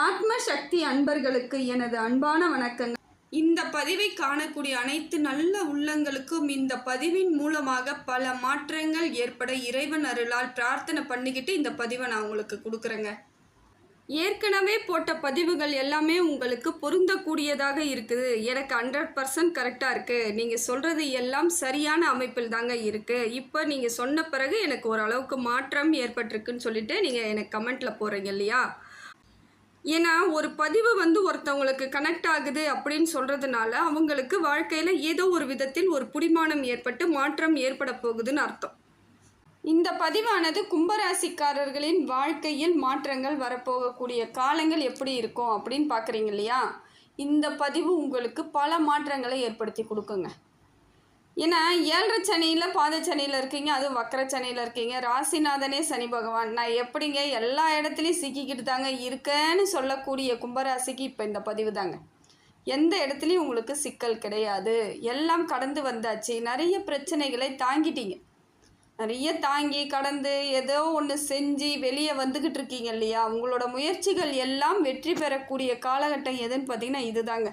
ஆத்ம சக்தி அன்பர்களுக்கு எனது அன்பான வணக்கங்கள். இந்த பதிவை காணக்கூடிய அனைத்து நல்ல உள்ளங்களுக்கும் இந்த பதிவின் மூலமாக பல மாற்றங்கள் ஏற்பட இறைவன் அருளால் பிரார்த்தனை பண்ணிக்கிட்டு இந்த பதிவை நான் உங்களுக்கு கொடுக்குறேங்க. ஏற்கனவே போட்ட பதிவுகள் எல்லாமே உங்களுக்கு பொருந்தக்கூடியதாக இருக்குது. எனக்கு ஹண்ட்ரட் பர்சன்ட் கரெக்டாக இருக்குது நீங்கள் சொல்கிறது எல்லாம் சரியான அமைப்பில் தாங்க இருக்குது இப்போ நீங்கள் சொன்ன பிறகு எனக்கு ஓரளவுக்கு மாற்றம் ஏற்பட்டிருக்குன்னு சொல்லிட்டு நீங்கள் எனக்கு கமெண்ட்டில் போகிறீங்க இல்லையா? ஏன்னா ஒரு பதிவு வந்து ஒருத்தவங்களுக்கு கனெக்ட் ஆகுது அப்படின்னு சொல்கிறதுனால அவங்களுக்கு வாழ்க்கையில் ஏதோ ஒரு விதத்தில் ஒரு புடிமானம் ஏற்பட்டு மாற்றம் ஏற்பட போகுதுன்னு அர்த்தம். இந்த பதிவானது கும்பராசிக்காரர்களின் வாழ்க்கையில் மாற்றங்கள் வரப்போகக்கூடிய காலங்கள் எப்படி இருக்கும் அப்படின்னு பார்க்குறீங்க இல்லையா? இந்த பதிவு உங்களுக்கு பல மாற்றங்களை ஏற்படுத்தி கொடுக்குங்க. ஏன்னா ஏழரை சனியில் பாத சனியில் இருக்கீங்க அதுவும் வக்கர சனியில் இருக்கீங்க. ராசிநாதனே சனி பகவான். நான் எப்படிங்க எல்லா இடத்துலையும் சிக்கிக்கிட்டு தாங்க இருக்கேன்னு சொல்லக்கூடிய கும்பராசிக்கு இப்போ இந்த பதிவு தாங்க. எந்த இடத்துலையும் உங்களுக்கு சிக்கல் கிடையாது. எல்லாம் கடந்து வந்தாச்சு. நிறைய பிரச்சனைகளை தாங்கிட்டீங்க. நிறைய தாங்கி கடந்து ஏதோ ஒன்று செஞ்சு வெளியே வந்துக்கிட்டு இருக்கீங்க இல்லையா? உங்களோட முயற்சிகள் எல்லாம் வெற்றி பெறக்கூடிய காலகட்டம் எதுன்னு பார்த்தீங்கன்னா இதுதாங்க.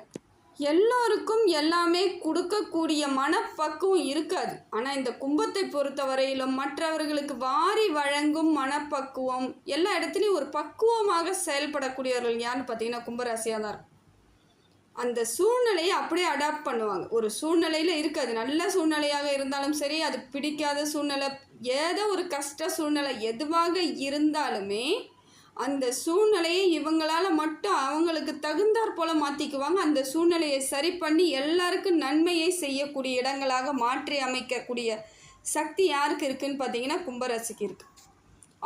எல்லோருக்கும் எல்லாமே கொடுக்கக்கூடிய மனப்பக்குவம் இருக்காது. ஆனால் இந்த கும்பத்தை பொறுத்தவரையிலும் மற்றவர்களுக்கு வாரி வழங்கும் மனப்பக்குவம் எல்லா இடத்துலையும் ஒரு பக்குவமாக செயல்படக்கூடியவர்கள் யாருன்னு பார்த்தீங்கன்னா கும்பராசியாக தான் இருக்கும் அந்த சூழ்நிலையை அப்படியே அடாப்ட் பண்ணுவாங்க. ஒரு சூழ்நிலையில் இருக்காது. நல்ல சூழ்நிலையாக இருந்தாலும் சரி அது பிடிக்காத சூழ்நிலை ஏதோ ஒரு கஷ்ட சூழ்நிலை எதுவாக இருந்தாலுமே அந்த சூழ்நிலையை இவங்களால் மட்டும் அவங்களுக்கு தகுந்தாற் போல மாற்றிக்குவாங்க அந்த சூழ்நிலையை சரி பண்ணி எல்லாருக்கும் நன்மையை செய்யக்கூடிய இடங்களாக மாற்றி அமைக்கக்கூடிய சக்தி யாருக்கு இருக்குன்னு பார்த்தீங்கன்னா கும்பராசிக்கு இருக்குது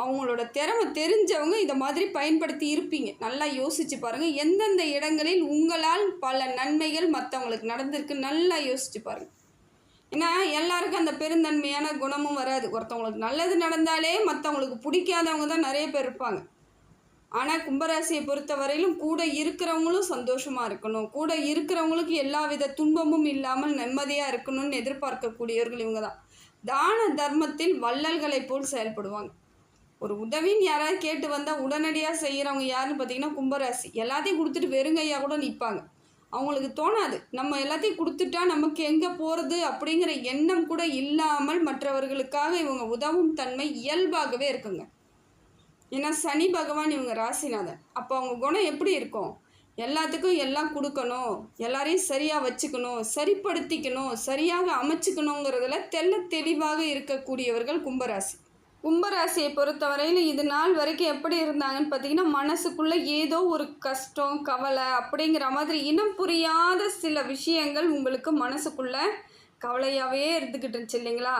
அவங்களோட திறமை தெரிஞ்சவங்க இதை மாதிரி பயன்படுத்தி இருப்பீங்க. நல்லா யோசிச்சு பாருங்கள் எந்தெந்த இடங்களில் உங்களால் பல நன்மைகள் மற்றவங்களுக்கு நடந்திருக்கு நல்லா யோசிச்சு பாருங்கள் ஏன்னா எல்லாருக்கும் அந்த பெருந்தன்மையான குணமும் வராது. ஒருத்தவங்களுக்கு நல்லது நடந்தாலே மற்றவங்களுக்கு பிடிக்காதவங்க தான் நிறைய பேர் இருப்பாங்க. ஆனால் கும்பராசியை பொறுத்தவரையிலும் கூட இருக்கிறவங்களும் சந்தோஷமாக இருக்கணும். கூட இருக்கிறவங்களுக்கு எல்லா வித துன்பமும் இல்லாமல் நிம்மதியாக இருக்கணும்னு எதிர்பார்க்கக்கூடியவர்கள் இவங்க தான் தான தர்மத்தில் வள்ளல்களைப் போல் செயல்படுவாங்க. ஒரு உதவின்னு யாராவது கேட்டு வந்தால் உடனடியாக செய்கிறவங்க யாருன்னு பார்த்தீங்கன்னா கும்பராசி. எல்லாத்தையும் கொடுத்துட்டு வெறுங்கையாக கூட நிற்பாங்க அவங்களுக்கு தோணாது. நம்ம எல்லாத்தையும் கொடுத்துட்டா நமக்கு எங்கே போகிறது அப்படிங்கிற எண்ணம் கூட இல்லாமல் மற்றவர்களுக்காக இவங்க உதவும் தன்மை இயல்பாகவே இருக்குங்க. ஏன்னா சனி பகவான் இவங்க ராசிநாதன் அப்போ அவங்க குணம் எப்படி இருக்கும்? எல்லாத்துக்கும் எல்லாம் கொடுக்கணும். எல்லாரையும் சரியாக வச்சுக்கணும். சரிப்படுத்திக்கணும். சரியாக அமைச்சுக்கணுங்கிறதுல தெள்ள தெளிவாக இருக்கக்கூடியவர்கள் கும்பராசி. கும்பராசியை பொறுத்தவரையில் இது நாள் வரைக்கும் எப்படி இருந்தாங்கன்னு பார்த்தீங்கன்னா மனசுக்குள்ளே ஏதோ ஒரு கஷ்டம் கவலை அப்படிங்கிற மாதிரி இனம் புரியாத சில விஷயங்கள் உங்களுக்கு மனசுக்குள்ளே கவலையாகவே இருந்துக்கிட்டு இருந்துச்சு இல்லைங்களா?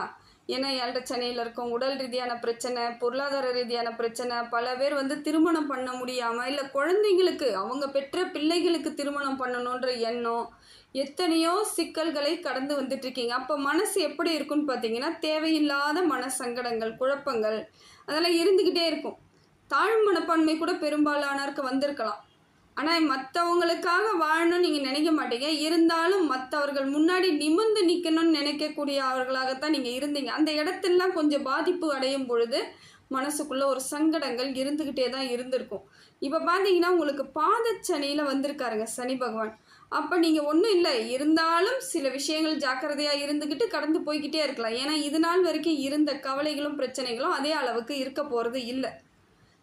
ஏன்னா ஏழரை சென்னையில் இருக்கும் உடல் ரீதியான பிரச்சனை பொருளாதார ரீதியான பிரச்சனை பல பேர் வந்து திருமணம் பண்ண முடியாமல் இல்லை குழந்தைங்களுக்கு அவங்க பெற்ற பிள்ளைகளுக்கு திருமணம் பண்ணணுன்ற எண்ணம் எத்தனையோ சிக்கல்களை கடந்து வந்துட்டுருக்கீங்க. அப்போ மனசு எப்படி இருக்குன்னு பார்த்தீங்கன்னா தேவையில்லாத மன சங்கடங்கள் குழப்பங்கள் அதெல்லாம் இருந்துக்கிட்டே இருக்கும். தாழ் மனப்பான்மை கூட பெரும்பாலானருக்கு வந்திருக்கலாம். ஆனால் மற்றவங்களுக்காக வாழணும்னு நீங்கள் நினைக்க மாட்டீங்க. இருந்தாலும் மற்றவர்கள் முன்னாடி நிமிர்ந்து நிற்கணும்னு நினைக்கக்கூடிய அவர்களாகத்தான் நீங்கள் இருந்தீங்க. அந்த இடத்துலலாம் கொஞ்சம் பாதிப்பு அடையும் பொழுது மனசுக்குள்ளே ஒரு சங்கடங்கள் இருந்துக்கிட்டே தான் இருந்திருக்கும். இப்போ பார்த்தீங்கன்னா உங்களுக்கு பாதச்சனியில் வந்திருக்காருங்க சனி பகவான். அப்போ நீங்கள் ஒன்றும் இல்லை. இருந்தாலும் சில விஷயங்கள் ஜாக்கிரதையாக இருந்துக்கிட்டு கடந்து போய்கிட்டே இருக்கலாம். ஏன்னா இது நாள் வரைக்கும் இருந்த கவலைகளும் பிரச்சனைகளும் அதே அளவுக்கு இருக்க போகிறது இல்லை.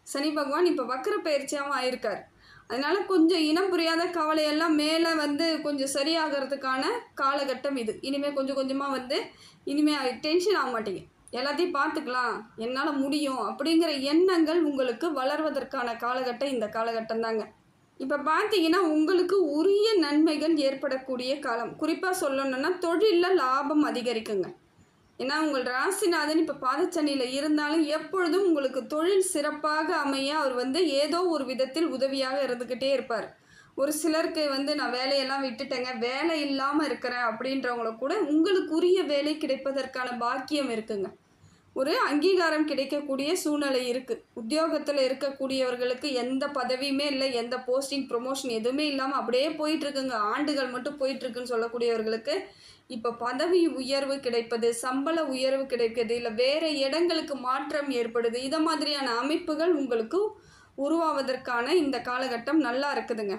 சனி பகவான் இப்போ வக்கர பயிற்சியாகவும் ஆயிருக்கார். அதனால் கொஞ்சம் இனம் புரியாத கவலையெல்லாம் மேலே வந்து கொஞ்சம் சரியாகிறதுக்கான காலகட்டம் இது. இனிமேல் கொஞ்சம் கொஞ்சமாக வந்து இனிமேல் டென்ஷன் ஆக மாட்டீங்க எல்லாத்தையும் பார்த்துக்கலாம். என்னால் முடியும் அப்படிங்கிற எண்ணங்கள் உங்களுக்கு வளர்வதற்கான காலகட்டம் இந்த காலகட்டம் தாங்க. இப்போ பார்த்தீங்கன்னா உங்களுக்கு உரிய நன்மைகள் ஏற்படக்கூடிய காலம். குறிப்பாக சொல்லணும்னா தொழிலில் லாபம் அதிகரிக்குங்க. ஏன்னா உங்கள் ராசிநாதன் இப்போ பாதச்சனியில் இருந்தாலும் எப்பொழுதும் உங்களுக்கு தொழில் சிறப்பாக அமைய அவர் வந்து ஏதோ ஒரு விதத்தில் உதவியாக இருந்துக்கிட்டே இருப்பார். ஒரு சிலருக்கு வந்து நான் வேலையெல்லாம் விட்டுட்டேங்க வேலை இல்லாமல் இருக்கிறேன் அப்படின்றவங்கள கூட உங்களுக்குரிய வேலை கிடைப்பதற்கான பாக்கியம் இருக்குங்க. ஒரு அங்கீகாரம் கிடைக்கக்கூடிய சூழ்நிலை இருக்குது உத்தியோகத்தில் இருக்கக்கூடியவர்களுக்கு எந்த பதவியுமே இல்லை எந்த போஸ்டிங் ப்ரொமோஷன் எதுவுமே இல்லாமல் அப்படியே போயிட்டுருக்குங்க. ஆண்டுகள் மட்டும் போயிட்டுருக்குன்னு சொல்லக்கூடியவர்களுக்கு இப்போ பதவி உயர்வு கிடைப்பது சம்பள உயர்வு கிடைக்கிறது இல்லை வேறு இடங்களுக்கு மாற்றம் ஏற்படுது இதை மாதிரியான அமைப்புகள் உங்களுக்கு உருவாவதற்கான இந்த காலகட்டம் நல்லா இருக்குதுங்க.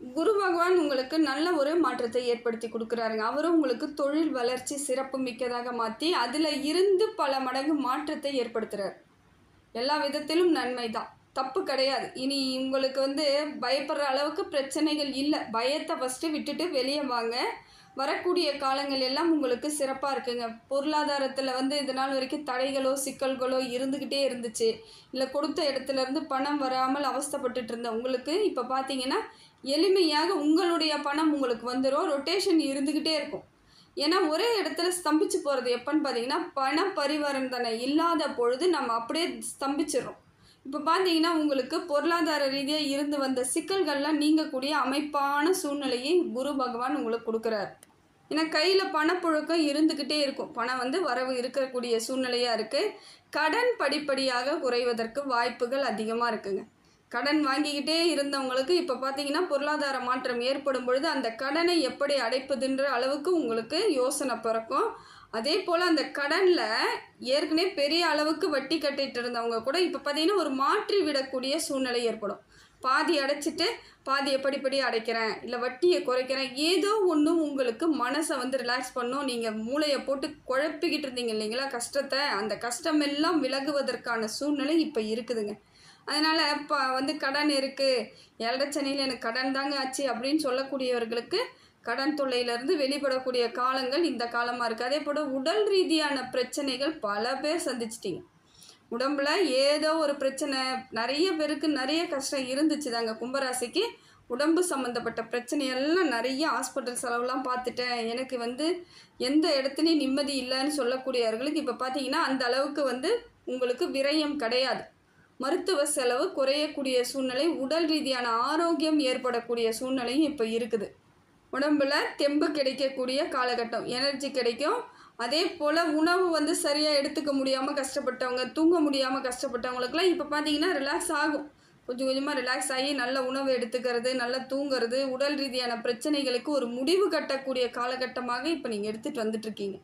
குரு பகவான் உங்களுக்கு நல்ல ஒரு மாற்றத்தை ஏற்படுத்தி கொடுக்குறாருங்க. அவரும் உங்களுக்கு தொழில் வளர்ச்சி சிறப்பு மிக்கதாக மாற்றி அதில் இருந்து பல மடங்கு மாற்றத்தை ஏற்படுத்துகிறார் எல்லா விதத்திலும் நன்மை தான் தப்பு கிடையாது. இனி உங்களுக்கு வந்து பயப்படுற அளவுக்கு பிரச்சனைகள் இல்லை. பயத்தை ஃபஸ்ட்டு விட்டுட்டு வெளியே வாங்க. வரக்கூடிய காலங்கள் எல்லாம் உங்களுக்கு சிறப்பாக இருக்குங்க. பொருளாதாரத்தில் வந்து இது நாள் வரைக்கும் தடைகளோ சிக்கல்களோ இருந்துக்கிட்டே இருந்துச்சு. இல்லை கொடுத்த இடத்துலேருந்து பணம் வராமல் அவஸ்தைப்பட்டுட்டு இருந்த உங்களுக்கு இப்போ பார்த்தீங்கன்னா எளிமையாக உங்களுடைய பணம் உங்களுக்கு வந்துடும் ரொட்டேஷன் இருந்துக்கிட்டே இருக்கும். ஏன்னா ஒரே இடத்துல ஸ்தம்பிச்சு போகிறது எப்போன்னு பார்த்தீங்கன்னா பண பரிவர்த்தனை இல்லாத பொழுது நம்ம அப்படியே ஸ்தம்பிச்சிடுறோம். இப்போ பார்த்தீங்கன்னா உங்களுக்கு பொருளாதார ரீதியாக இருந்து வந்த சிக்கல்கள்லாம் நீங்கக்கூடிய அமைப்பான சூழ்நிலையை குரு பகவான் உங்களுக்கு கொடுக்குறாரு. ஏன்னா கையில் பணப்புழக்கம் இருந்துக்கிட்டே இருக்கும். பணம் வந்து வரவு இருக்கக்கூடிய சூழ்நிலையாக இருக்குது கடன் படிப்படியாக குறைவதற்கு வாய்ப்புகள் அதிகமாக இருக்குங்க. கடன் வாங்கிக்கிட்டே இருந்தவங்களுக்கு இப்போ பார்த்தீங்கன்னா பொருளாதார மாற்றம் ஏற்படும் பொழுது அந்த கடனை எப்படி அடைப்பதுன்ற அளவுக்கு உங்களுக்கு யோசனை பிறக்கும். அதே போல் அந்த கடனில் ஏற்கனவே பெரிய அளவுக்கு வட்டி கட்டிட்டு இருந்தவங்க கூட இப்போ பார்த்தீங்கன்னா ஒரு மாற்றி விடக்கூடிய சூழ்நிலை ஏற்படும். பாதி அடைச்சிட்டு பாதி எப்படிப்படி அடைக்கிறேன் இல்லை வட்டியை குறைக்கிறேன் ஏதோ ஒன்றும் உங்களுக்கு மனசை வந்து ரிலாக்ஸ் பண்ணும். நீங்கள் மூளையை போட்டு குழப்பிக்கிட்டு இருந்தீங்க இல்லைங்களா? கஷ்டத்தை அந்த கஷ்டம் எல்லாம் விலகுவதற்கான சூழ்நிலை இப்போ இருக்குதுங்க. அதனால் இப்போ வந்து கடன் இருக்குது ஏழரை சனியில் எனக்கு கடன் தாங்க ஆச்சு அப்படின்னு சொல்லக்கூடியவர்களுக்கு கடன் தொல்லையிலேருந்து வெளிப்படக்கூடிய காலங்கள் இந்த காலமாக இருக்குது அதே போல் உடல் ரீதியான பிரச்சனைகள் பல பேர் சந்திச்சிட்டிங்க. உடம்புல ஏதோ ஒரு பிரச்சனை நிறைய பேருக்கு நிறைய கஷ்டம் இருந்துச்சு தாங்க கும்பராசிக்கு உடம்பு சம்மந்தப்பட்ட பிரச்சனையெல்லாம் நிறைய ஹாஸ்பிட்டல் செலவுலாம் பார்த்துட்டேன். எனக்கு வந்து எந்த இடத்துலையும் நிம்மதி இல்லைன்னு சொல்லக்கூடியவர்களுக்கு இப்போ பார்த்தீங்கன்னா அந்த அளவுக்கு வந்து உங்களுக்கு விரயம் கிடையாது. மருத்துவ செலவு குறையக்கூடிய சூழ்நிலை உடல் ரீதியான ஆரோக்கியம் ஏற்படக்கூடிய சூழ்நிலையும் இப்போ இருக்குது. உடம்பில் தெம்பு கிடைக்கக்கூடிய காலகட்டம் எனர்ஜி கிடைக்கும். அதே போல் உணவு வந்து சரியாக எடுத்துக்க முடியாமல் கஷ்டப்பட்டவங்க தூங்க முடியாமல் கஷ்டப்பட்டவங்களுக்குலாம் இப்போ பார்த்தீங்கன்னா ரிலாக்ஸ் ஆகும். கொஞ்சம் கொஞ்சமாக ரிலாக்ஸ் ஆகி நல்ல உணவு எடுத்துக்கிறது நல்லா தூங்குறது உடல் ரீதியான பிரச்சனைகளுக்கு ஒரு முடிவு கட்டக்கூடிய காலகட்டமாக இப்போ நீங்கள் எடுத்துகிட்டு வந்துட்டுருக்கீங்க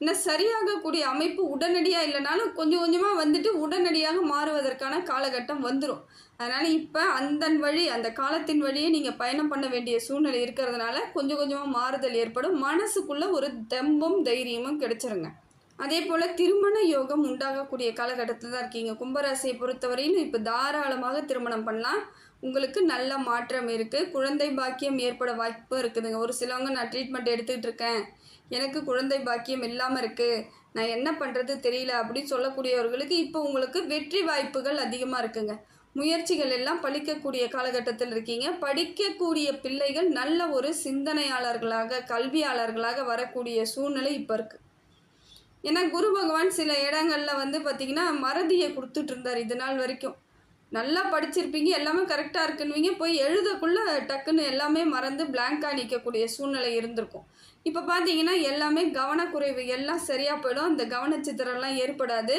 இன்னும் சரியாகக்கூடிய அமைப்பு உடனடியாக இல்லைனாலும் கொஞ்சம் கொஞ்சமாக வந்துட்டு உடனடியாக மாறுவதற்கான காலகட்டம் வந்துடும் அதனால் இப்போ அந்த வழி அந்த காலத்தின் வழியே நீங்கள் பயணம் பண்ண வேண்டிய சூழ்நிலை இருக்கிறதுனால கொஞ்சம் கொஞ்சமாக மாறுதல் ஏற்படும். மனசுக்குள்ளே ஒரு தெம்பும் தைரியமும் கிடைச்சிருங்க. அதே போல் திருமண யோகம் உண்டாகக்கூடிய காலகட்டத்தில் தான் இருக்கீங்க. கும்பராசியை பொறுத்தவரையிலும் இப்போ தாராளமாக திருமணம் பண்ணலாம். உங்களுக்கு நல்ல மாற்றம் இருக்குது குழந்தை பாக்கியம் ஏற்பட வாய்ப்பு இருக்குதுங்க. ஒரு சிலவங்க நான் ட்ரீட்மெண்ட் எடுத்துகிட்டு இருக்கேன். எனக்கு குழந்தை பாக்கியம் இல்லாமல் இருக்குது நான் என்ன பண்ணுறது தெரியல அப்படின்னு சொல்லக்கூடியவர்களுக்கு இப்போ உங்களுக்கு வெற்றி வாய்ப்புகள் அதிகமாக இருக்குங்க. முயற்சிகள் எல்லாம் பழிக்கக்கூடிய காலகட்டத்தில் இருக்கீங்க. படிக்கக்கூடிய பிள்ளைகள் நல்ல ஒரு சிந்தனையாளர்களாக கல்வியாளர்களாக வரக்கூடிய சூழ்நிலை இப்போ இருக்குது ஏன்னா குரு பகவான் சில இடங்களில் வந்து பார்த்திங்கன்னா மறதியை கொடுத்துட்டு இருந்தார் இது நாள் வரைக்கும். நல்லா படிச்சிருப்பீங்க எல்லாமே கரெக்டாக இருக்குன்னுவீங்க. போய் எழுதக்குள்ளே டக்குன்னு எல்லாமே மறந்து பிளாங்காக நிற்கக்கூடிய சூழ்நிலை இருந்திருக்கும். இப்போ பார்த்தீங்கன்னா எல்லாமே கவனக்குறைவு எல்லாம் சரியாக போயிடும். அந்த கவனச்சித்திரம்லாம் ஏற்படாது.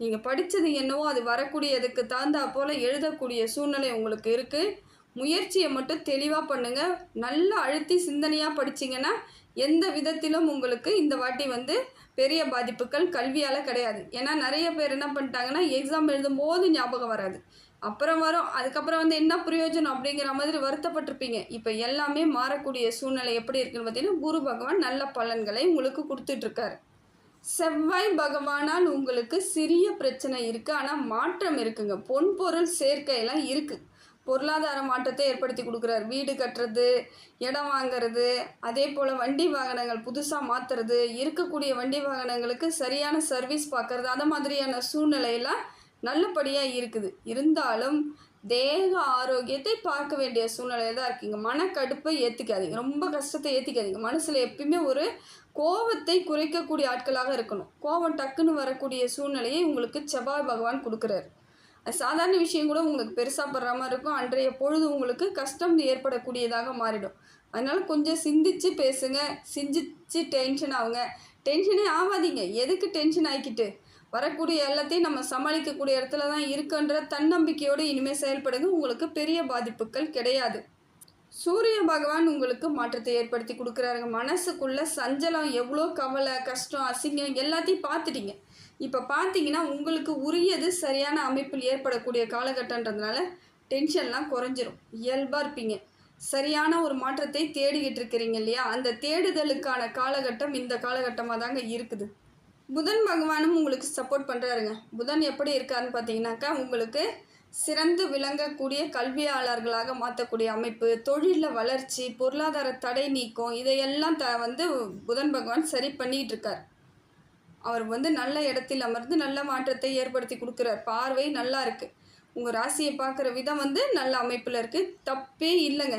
நீங்கள் படித்தது என்னவோ அது வரக்கூடியதுக்கு தகுந்தா போல் எழுதக்கூடிய சூழ்நிலை உங்களுக்கு இருக்குது முயற்சியை மட்டும் தெளிவாக பண்ணுங்கள் நல்லா அழுத்தி சிந்தனையாக படிச்சிங்கன்னா எந்த விதத்திலும் உங்களுக்கு இந்த வாட்டி வந்து பெரிய பாதிப்புகள் கல்வியால் கிடையாது. ஏன்னா நிறைய பேர் என்ன பண்ணிட்டாங்கன்னா எக்ஸாம் எழுதும்போது ஞாபகம் வராது. அப்புறம் வரும். அதுக்கப்புறம் வந்து என்ன பிரயோஜனம் அப்படிங்கிற மாதிரி வருத்தப்பட்டிருப்பீங்க. இப்போ எல்லாமே மாறக்கூடிய சூழ்நிலை எப்படி இருக்குன்னு பார்த்தீங்கன்னா குரு பகவான் நல்ல பலன்களை உங்களுக்கு கொடுத்துட்ருக்காரு. செவ்வாய் பகவானால் உங்களுக்கு சிறிய பிரச்சனை இருக்குது ஆனால் மாற்றம் இருக்குங்க. பொன்பொருள் சேர்க்கையெல்லாம் இருக்குது பொருளாதார மாற்றத்தை ஏற்படுத்தி கொடுக்குறாரு. வீடு கட்டுறது இடம் வாங்கிறது அதே போல் வண்டி வாகனங்கள் புதுசாக மாற்றுறது இருக்கக்கூடிய வண்டி வாகனங்களுக்கு சரியான சர்வீஸ் பார்க்குறது அந்த மாதிரியான சூழ்நிலையெல்லாம் நல்லபடியாக இருக்குது. இருந்தாலும் தேக ஆரோக்கியத்தை பார்க்க வேண்டிய சூழ்நிலையில் தான் இருக்கீங்க. மனக்கடுப்பை ஏற்றுக்காதீங்க ரொம்ப கஷ்டத்தை ஏற்றிக்காதீங்க மனசில் எப்பயுமே ஒரு கோவத்தை குறைக்கக்கூடிய ஆட்களாக இருக்கணும். கோவம் டக்குன்னு வரக்கூடிய சூழ்நிலையை உங்களுக்கு செவ்வாய் பகவான் கொடுக்குறாரு. அது சாதாரண விஷயம் கூட உங்களுக்கு பெருசாக படுற மாதிரி இருக்கும். அன்றைய பொழுது உங்களுக்கு கஷ்டம் ஏற்படக்கூடியதாக மாறிடும். அதனால் கொஞ்சம் சிந்திச்சு பேசுங்க. சிந்திச்சு டென்ஷன் ஆகுங்க டென்ஷனே ஆகாதீங்க எதுக்கு டென்ஷன் ஆகிக்கிட்டு வரக்கூடிய எல்லாத்தையும் நம்ம சமாளிக்கக்கூடிய இடத்துல தான் இருக்குன்ற தன்னம்பிக்கையோடு இனிமேல் செயல்படுங்க. உங்களுக்கு பெரிய பாதிப்புகள் கிடையாது. சூரிய பகவான் உங்களுக்கு மாற்றத்தை ஏற்படுத்தி கொடுக்குறாருங்க. மனசுக்குள்ள சஞ்சலம் எவ்வளோ கவலை கஷ்டம் அசிங்கம் எல்லாத்தையும் பார்த்துட்டீங்க. இப்போ பார்த்தீங்கன்னா உங்களுக்கு உரியது சரியான அமைப்பில் ஏற்படக்கூடிய காலகட்டன்றதுனால டென்ஷன்லாம் குறைஞ்சிரும். இயல்பாக இருப்பீங்க. சரியான ஒரு மாற்றத்தை தேடிக்கிட்டு இருக்கிறீங்க இல்லையா? அந்த தேடுதலுக்கான காலகட்டம் இந்த காலகட்டமாக தாங்க இருக்குது. புதன் பகவானும் உங்களுக்கு சப்போர்ட் பண்ணுறாருங்க புதன் எப்படி இருக்காருன்னு பார்த்தீங்கன்னாக்கா உங்களுக்கு சிறந்து விளங்கக்கூடிய கல்வியாளர்களாக மாற்றக்கூடிய அமைப்பு தொழிலில் வளர்ச்சி பொருளாதார தடை நீக்கம் இதையெல்லாம் த வந்து புதன் பகவான் சரி பண்ணிகிட்டு இருக்கார் அவர் வந்து நல்ல இடத்தில் அமர்ந்து நல்ல மாற்றத்தை ஏற்படுத்தி கொடுக்குறார். பார்வை நல்லா இருக்குது உங்கள் ராசியை பார்க்குற விதம் வந்து நல்ல அமைப்பில் இருக்குது தப்பே இல்லைங்க.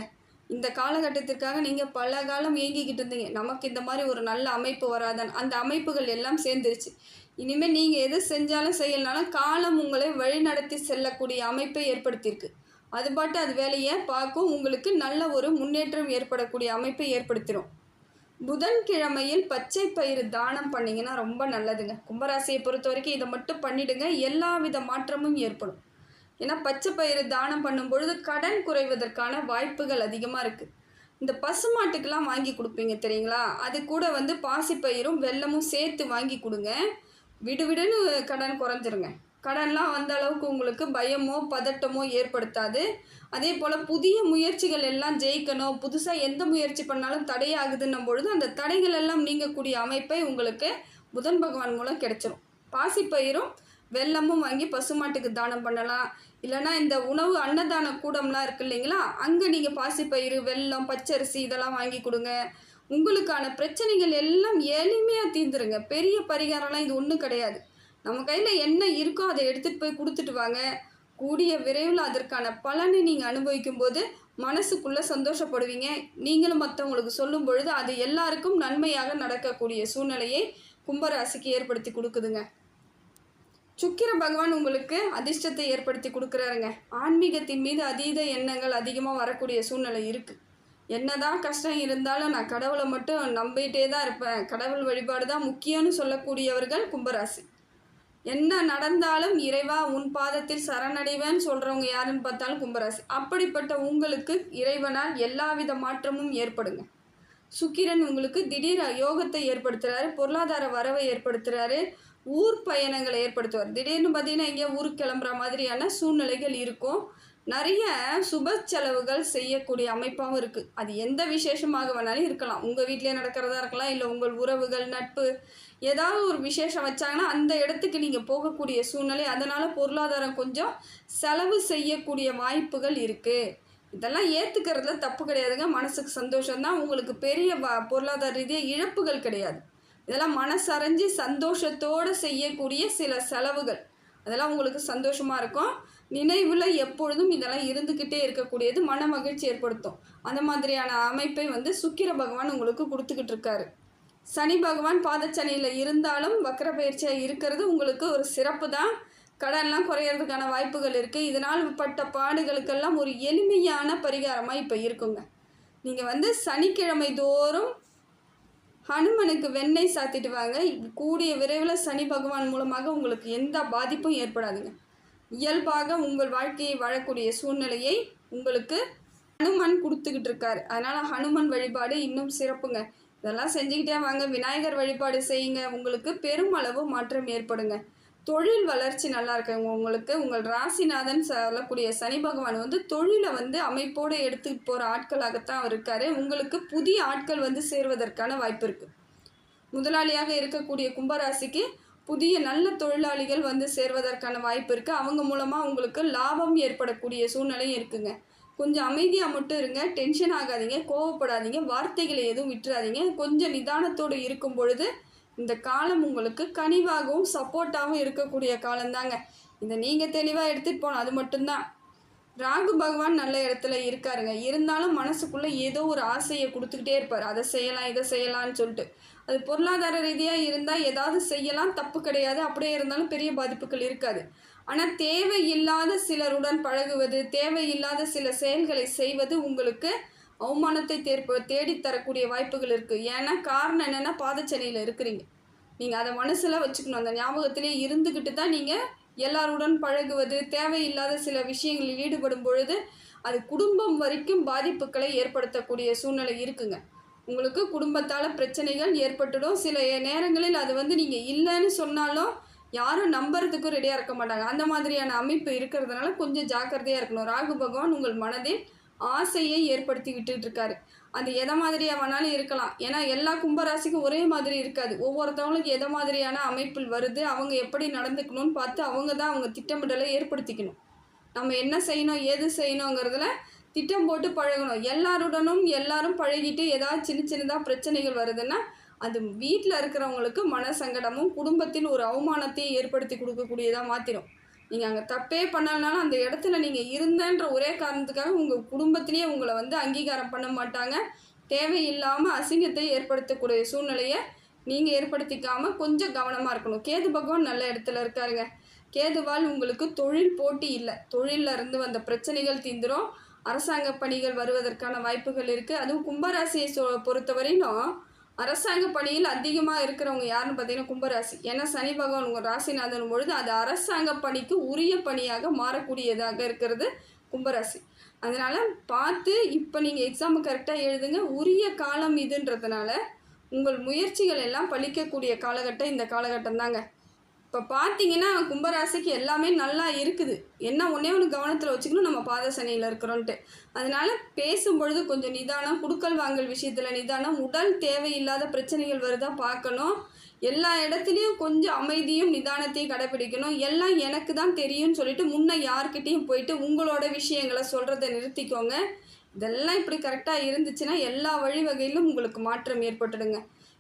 இந்த காலகட்டத்திற்காக நீங்கள் பல காலம் இயங்கிக்கிட்டு இருந்தீங்க. நமக்கு இந்த மாதிரி ஒரு நல்ல அமைப்பு வராதான். அந்த அமைப்புகள் எல்லாம் சேர்ந்துருச்சு. இனிமேல் நீங்கள் எது செஞ்சாலும் செய்யலனாலும் காலம் உங்களை வழிநடத்தி செல்லக்கூடிய அமைப்பை ஏற்படுத்தியிருக்கு. அது பாட்டு அது வேலையை பார்க்கும். உங்களுக்கு நல்ல ஒரு முன்னேற்றம் ஏற்படக்கூடிய அமைப்பை ஏற்படுத்திடும் புதன்கிழமையில் பச்சை பயிறு தானம் பண்ணிங்கன்னா ரொம்ப நல்லதுங்க. கும்பராசியை பொறுத்த வரைக்கும் இதை மட்டும் பண்ணிடுங்க. எல்லா வித மாற்றமும் ஏற்படும். ஏன்னா பச்சை பயிறு தானம் பண்ணும் பொழுது கடன் குறைவதற்கான வாய்ப்புகள் அதிகமாக இருக்குது இந்த பசுமாட்டுக்கெல்லாம் வாங்கி கொடுப்பீங்க தெரியுங்களா? அது கூட வந்து பாசிப்பயிரும் வெல்லமும் சேர்த்து வாங்கி கொடுங்க. விடுவிடுன்னு கடன் குறைஞ்சிருங்க. கடன்லாம் வந்த அளவுக்கு உங்களுக்கு பயமோ பதட்டமோ ஏற்படுத்தாது. அதே போல் புதிய முயற்சிகள் எல்லாம் ஜெயிக்கணும். புதுசாக எந்த முயற்சி பண்ணாலும் தடையாகுதுன்னும் பொழுது அந்த தடைகள் எல்லாம் நீங்கக்கூடிய அமைப்பை உங்களுக்கு புதன் பகவான் மூலம் கிடைச்சிரும். பாசிப்பயிரும் வெள்ளமும் வாங்கி பசுமாட்டுக்கு தானம் பண்ணலாம். இல்லைன்னா இந்த உணவு அன்னதான கூடம்லாம் இருக்கு இல்லைங்களா? அங்கே நீங்கள் பாசிப்பயிறு வெல்லம் பச்சரிசி இதெல்லாம் வாங்கி கொடுங்க. உங்களுக்கான பிரச்சனைகள் எல்லாம் எளிமையாக தீர்ந்துருங்க. பெரிய பரிகாரம்லாம் இது ஒன்றும் கிடையாது. நம்ம கையில் என்ன இருக்கோ அதை எடுத்துகிட்டு போய் கொடுத்துட்டு வாங்க. கூடிய விரைவில் அதற்கான பலனை நீங்கள் அனுபவிக்கும் போது மனசுக்குள்ளே சந்தோஷப்படுவீங்க. நீங்களும் மற்றவங்களுக்கு சொல்லும் பொழுது அது எல்லாருக்கும் நன்மையாக நடக்கக்கூடிய சூழ்நிலையை கும்பராசிக்கு ஏற்படுத்தி கொடுக்குதுங்க. சுக்கிர பகவான் உங்களுக்கு அதிர்ஷ்டத்தை ஏற்படுத்தி கொடுக்குறாருங்க. ஆன்மீகத்தின் மீது அதீத எண்ணங்கள் அதிகமாக வரக்கூடிய சூழ்நிலை இருக்குது என்னதான் கஷ்டம் இருந்தாலும் நான் கடவுளை மட்டும் நம்பிட்டே தான் இருப்பேன். கடவுள் வழிபாடு தான் முக்கியம்னு சொல்லக்கூடியவர்கள் கும்பராசி. என்ன நடந்தாலும் இறைவா உன் பாதத்தில் சரணடைவேன்னு சொல்கிறவங்க யாருன்னு பார்த்தாலும் கும்பராசி. அப்படிப்பட்ட உங்களுக்கு இறைவனால் எல்லாவித மாற்றமும் ஏற்படுங்க. சுக்கிரன் உங்களுக்கு திடீர் யோகத்தை ஏற்படுத்துகிறாரு பொருளாதார வரவை ஏற்படுத்துகிறாரு ஊர் பயணங்களை ஏற்படுத்துவார். திடீர்னு பார்த்தீங்கன்னா எங்கேயா ஊருக்கு கிளம்புற மாதிரியான சூழ்நிலைகள் இருக்கும். நிறைய சுப செலவுகள் செய்யக்கூடிய அமைப்பாகவும் இருக்குது அது எந்த விசேஷமாக வேணாலும் இருக்கலாம். உங்கள் வீட்டிலே நடக்கிறதா இருக்கலாம். இல்லை உங்கள் உறவுகள் நட்பு ஏதாவது ஒரு விசேஷம் வச்சாங்கன்னா அந்த இடத்துக்கு நீங்கள் போகக்கூடிய சூழ்நிலை அதனால் பொருளாதாரம் கொஞ்சம் செலவு செய்யக்கூடிய வாய்ப்புகள் இருக்குது இதெல்லாம் ஏற்றுக்கிறதுல தப்பு கிடையாதுங்க. மனசுக்கு சந்தோஷம்தான். உங்களுக்கு பெரிய வ- பொருளாதார ரீதியாக இழப்புகள் கிடையாது. இதெல்லாம் மனசரைஞ்சு சந்தோஷத்தோடு செய்யக்கூடிய சில செலவுகள். அதெல்லாம் உங்களுக்கு சந்தோஷமாக இருக்கும். நினைவில் எப்பொழுதும் இதெல்லாம் இருந்துக்கிட்டே இருக்கக்கூடியது மன மகிழ்ச்சி ஏற்படுத்தும். அந்த மாதிரியான அமைப்பை வந்து சுக்கிர பகவான் உங்களுக்கு கொடுத்துக்கிட்டு இருக்காரு. சனி பகவான் பாதச்சனியில் இருந்தாலும் வக்கர பயிற்சியாக இருக்கிறது உங்களுக்கு ஒரு சிறப்பு தான். கடன்லாம் குறையிறதுக்கான வாய்ப்புகள் இருக்குது இதனால் பட்ட பாடுகளுக்கெல்லாம் ஒரு எளிமையான பரிகாரமாக இப்போ இருக்குங்க. நீங்கள் வந்து சனிக்கிழமை தோறும் ஹனுமனுக்கு வெண்ணெய் சாத்திட்டு வாங்க. கூடிய விரைவில் சனி பகவான் மூலமாக உங்களுக்கு எந்த பாதிப்பும் ஏற்படாதுங்க. இயல்பாக உங்கள் வாழ்க்கையை வாழக்கூடிய சூழ்நிலையை உங்களுக்கு ஹனுமன் கொடுத்துக்கிட்டு இருக்காரு. அதனால் ஹனுமன் வழிபாடு இன்னும் சிறப்புங்க. இதெல்லாம் செஞ்சுக்கிட்டே வாங்க. விநாயகர் வழிபாடு செய்யுங்க. உங்களுக்கு பெருமளவு மாற்றம் ஏற்படுங்க. தொழில் வளர்ச்சி நல்லா இருக்குங்க உங்களுக்கு உங்கள் ராசிநாதன் சொல்லக்கூடிய சனி பகவான் வந்து தொழிலை வந்து அமைப்போடு எடுத்துட்டு போகிற ஆட்களாகத்தான் அவர் இருக்காரு. உங்களுக்கு புதிய ஆட்கள் வந்து சேர்வதற்கான வாய்ப்பு இருக்குது முதலாளியாக இருக்கக்கூடிய கும்பராசிக்கு புதிய நல்ல தொழிலாளிகள் வந்து சேர்வதற்கான வாய்ப்பு இருக்குது அவங்க மூலமாக உங்களுக்கு லாபம் ஏற்படக்கூடிய சூழ்நிலையும் இருக்குங்க. கொஞ்சம் அமைதியாக மட்டும் இருங்க. டென்ஷன் ஆகாதீங்க. கோவப்படாதீங்க. வார்த்தைகளை எதுவும் விட்டுறாதீங்க. கொஞ்சம் நிதானத்தோடு இருக்கும் பொழுது இந்த காலம் உங்களுக்கு கனிவாகவும் சப்போர்ட்டாகவும் இருக்கக்கூடிய காலம்தாங்க. இதை நீங்கள் தெளிவாக எடுத்துகிட்டு போகணும் அது மட்டும்தான். ராகு பகவான் நல்ல இடத்துல இருக்காருங்க. இருந்தாலும் மனசுக்குள்ளே ஏதோ ஒரு ஆசையை கொடுத்துக்கிட்டே இருப்பார். அதை செய்யலாம் இதை செய்யலாம்னு சொல்லிட்டு. அது பொருளாதார ரீதியாக இருந்தால் ஏதாவது செய்யலாம் தப்பு கிடையாது. அப்படியே இருந்தாலும் பெரிய பாதிப்புகள் இருக்காது. ஆனால் தேவையில்லாத சிலருடன் பழகுவது தேவையில்லாத சில செயல்களை செய்வது உங்களுக்கு அவமானத்தை தேர்ப்ப தேடித் தரக்கூடிய வாய்ப்புகள் இருக்குது ஏன்னா காரணம் என்னென்னா பாதச்சனையில் இருக்கிறீங்க. நீங்கள் அதை மனசில் வச்சுக்கணும். அந்த ஞாபகத்திலே இருந்துக்கிட்டு தான் நீங்கள் எல்லாருடன் பழகுவது தேவையில்லாத சில விஷயங்களில் ஈடுபடும் பொழுது அது குடும்பம் வரைக்கும் பாதிப்புகளை ஏற்படுத்தக்கூடிய சூழ்நிலை இருக்குங்க. உங்களுக்கு குடும்பத்தால் பிரச்சனைகள் ஏற்பட்டுடும். சில நேரங்களில் அது வந்து நீங்கள் இல்லைன்னு சொன்னாலும் யாரும் நம்புறதுக்கும் ரெடியாக இருக்க மாட்டாங்க. அந்த மாதிரியான அமைப்பு இருக்கிறதுனால கொஞ்சம் ஜாக்கிரதையாக இருக்கணும். ராகு பகவான் உங்கள் மனதில் ஆசையை ஏற்படுத்தி விட்டுட்டு இருக்காரு அது எதை மாதிரியாக வேணாலும் இருக்கலாம். ஏன்னா எல்லா கும்பராசிக்கும் ஒரே மாதிரி இருக்காது. ஒவ்வொருத்தவங்களுக்கு எதை மாதிரியான அமைப்பில் வருது அவங்க எப்படி நடந்துக்கணும்னு பார்த்து அவங்க தான் அவங்க திட்டமிடலை ஏற்படுத்திக்கணும். நம்ம என்ன செய்யணும் ஏது செய்யணுங்கிறதுல திட்டம் போட்டு பழகணும். எல்லாருடனும் எல்லாரும் பழகிட்டு ஏதாவது சின்ன சின்னதாக பிரச்சனைகள் வருதுன்னா அது வீட்டில் இருக்கிறவங்களுக்கு மன சங்கடமும் குடும்பத்தில் ஒரு அவமானத்தையும் ஏற்படுத்தி கொடுக்கக்கூடியதாக மாற்றிடும் நீங்கள் அங்கே தப்பே பண்ணலனாலும் அந்த இடத்துல நீங்கள் இருந்தன்ற ஒரே காரணத்துக்காக உங்கள் குடும்பத்திலேயே உங்களை வந்து அங்கீகாரம் பண்ண மாட்டாங்க. தேவையில்லாமல் அசிங்கத்தை ஏற்படுத்தக்கூடிய சூழ்நிலையை நீங்கள் ஏற்படுத்திக்காமல் கொஞ்சம் கவனமாக இருக்கணும். கேது பகவான் நல்ல இடத்துல இருக்காருங்க. கேதுவால் உங்களுக்கு தொழில் போட்டி இல்லை. தொழிலில் இருந்து வந்த பிரச்சனைகள் தீந்துடும் அரசாங்க பணிகள் வருவதற்கான வாய்ப்புகள் இருக்குது அதுவும் கும்பராசியை சொ பொறுத்தவரையிலும் அரசாங்க பணியில் அதிகமாக இருக்கிறவங்க யாருன்னு பார்த்தீங்கன்னா கும்பராசி. ஏன்னா சனி பகவான் உங்கள் ராசிநாதன் பொழுது அது அரசாங்க பணிக்கு உரிய பணியாக மாறக்கூடியதாக இருக்கிறது கும்பராசி. அதனால் பார்த்து இப்போ நீங்கள் எக்ஸாம் கரெக்டாக எழுதுங்க. உரிய காலம் இதுன்றதுனால உங்கள் முயற்சிகள் எல்லாம் பழிக்கக்கூடிய காலகட்டம் இந்த காலகட்டம் தாங்க இப்போ பார்த்தீங்கன்னா கும்பராசிக்கு எல்லாமே நல்லா இருக்குது. என்ன ஒன்றே ஒன்று கவனத்தில் வச்சுக்கணும் நம்ம பாத சனியில் இருக்கிறோன்ட்டு. அதனால் பேசும்பொழுது கொஞ்சம் நிதானம் குடுக்கல் வாங்கல் விஷயத்தில் நிதானம் உடல் தேவையில்லாத பிரச்சனைகள் வருதா பார்க்கணும். எல்லா இடத்துலையும் கொஞ்சம் அமைதியும் நிதானத்தையும் கடைப்பிடிக்கணும் எல்லாம் எனக்கு தான் தெரியும்னு சொல்லிட்டு முன்ன யார்கிட்டேயும் போயிட்டு உங்களோட விஷயங்களை சொல்கிறத நிறுத்திக்கோங்க. இதெல்லாம் இப்படி கரெக்டாக இருந்துச்சுன்னா எல்லா வழிவகையிலும் உங்களுக்கு மாற்றம் ஏற்பட்டுடுங்க.